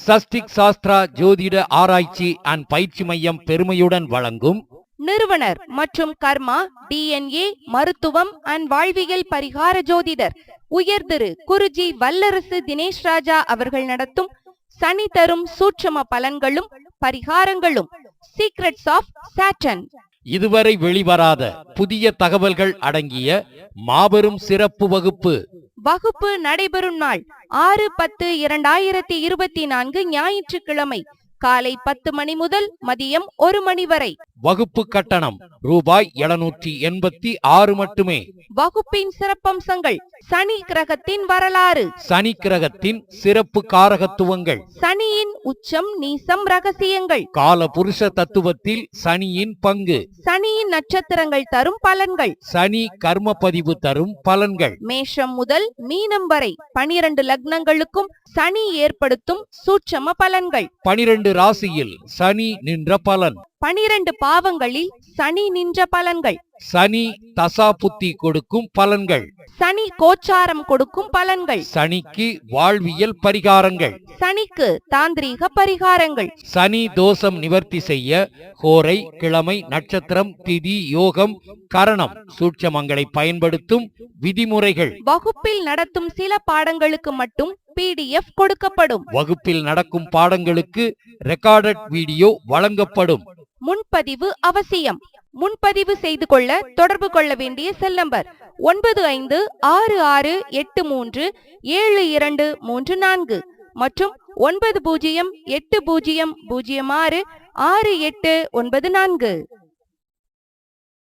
சஸ்டிக் சாஸ்திரா ஜோதிட ஆராய்ச்சி அண்ட் பயிற்சி மையம் பெருமையுடன் வழங்கும் நிறுவனர் மற்றும் கர்மா டிஎன்ஏ மருத்துவம் அண்ட் வாழ்வியல் பரிகார ஜோதிடர் உயர்திரு குருஜி வல்லரசு தினேஷ் ராஜா அவர்கள் நடத்தும் சனி தரும் சூட்சும பலன்களும் பரிகாரங்களும் சீக்ரெட்ஸ் ஆஃப் சாட்டன் இதுவரை வெளிவராத புதிய தகவல்கள் அடங்கிய மாபெரும் சிறப்பு வகுப்பு வகுப்பு நடைபெறும் நாள். ஆறு பத்து இரண்டாயிரத்தி இருபத்தி நான்கு ஞாயிற்றுக்கிழமை. காலை பத்து மணி முதல் மதியம் ஒரு மணி வரை. வகுப்பு கட்டணம். ரூபாய் எழுநூற்றி எண்பத்தி ஆறு மட்டுமே. வகுப்பின் சிறப்பம்சங்கள் சனி கிரகத்தின் வரலாறு. சனி கிரகத்தின் சிறப்பு காரகத்துவங்கள். சனியின் உச்சம் நீசம் ரகசியங்கள். கால புருஷ தத்துவத்தில் சனியின் பங்கு. சனியின் நட்சத்திரங்கள் தரும் பலன்கள். சனி கர்ம பதிவு தரும் பலன்கள். மேஷம் முதல் மீனம் வரை பனிரெண்டு லக்னங்களுக்கும் சனி ஏற்படுத்தும் சூட்சம பலன்கள். பனிரெண்டு ராசியில் சனி நின்ற பலன். பனிரெண்டு பாவங்களில் சனி நின்ற பலன்கள். சனி தசா புத்தி கொடுக்கும் பலன்கள். சனி கோச்சாரம் கொடுக்கும் பலன்கள். சனிக்கு வாழ்வியல் பரிகாரங்கள். சனிக்கு தாந்திரீக பரிகாரங்கள். சனி தோஷம் நிவர்த்தி செய்ய ஹோரை கிழமை நட்சத்திரம் திதி யோகம் கரணம் சூட்சமங்களை பயன்படுத்தும் விதிமுறைகள். வகுப்பில் நடத்தும் சில பாடங்களுக்கு மட்டும் பிடிஎஃப் கொடுக்கப்படும். வகுப்பில் நடக்கும் பாடங்களுக்கு ரெக்கார்டட் வீடியோ வழங்கப்படும். முன்பதிவு அவசியம். முன்பதிவு செய்து கொள்ள தொடர்பு கொள்ள வேண்டிய செல் நம்பர் ஒன்பது ஐந்து ஆறு ஆறு எட்டு மூன்று ஏழு இரண்டு மூன்று நான்கு மற்றும் ஒன்பது பூஜ்ஜியம் எட்டு பூஜ்ஜியம் பூஜ்ஜியம் ஆறு ஆறு எட்டு ஒன்பது நான்கு.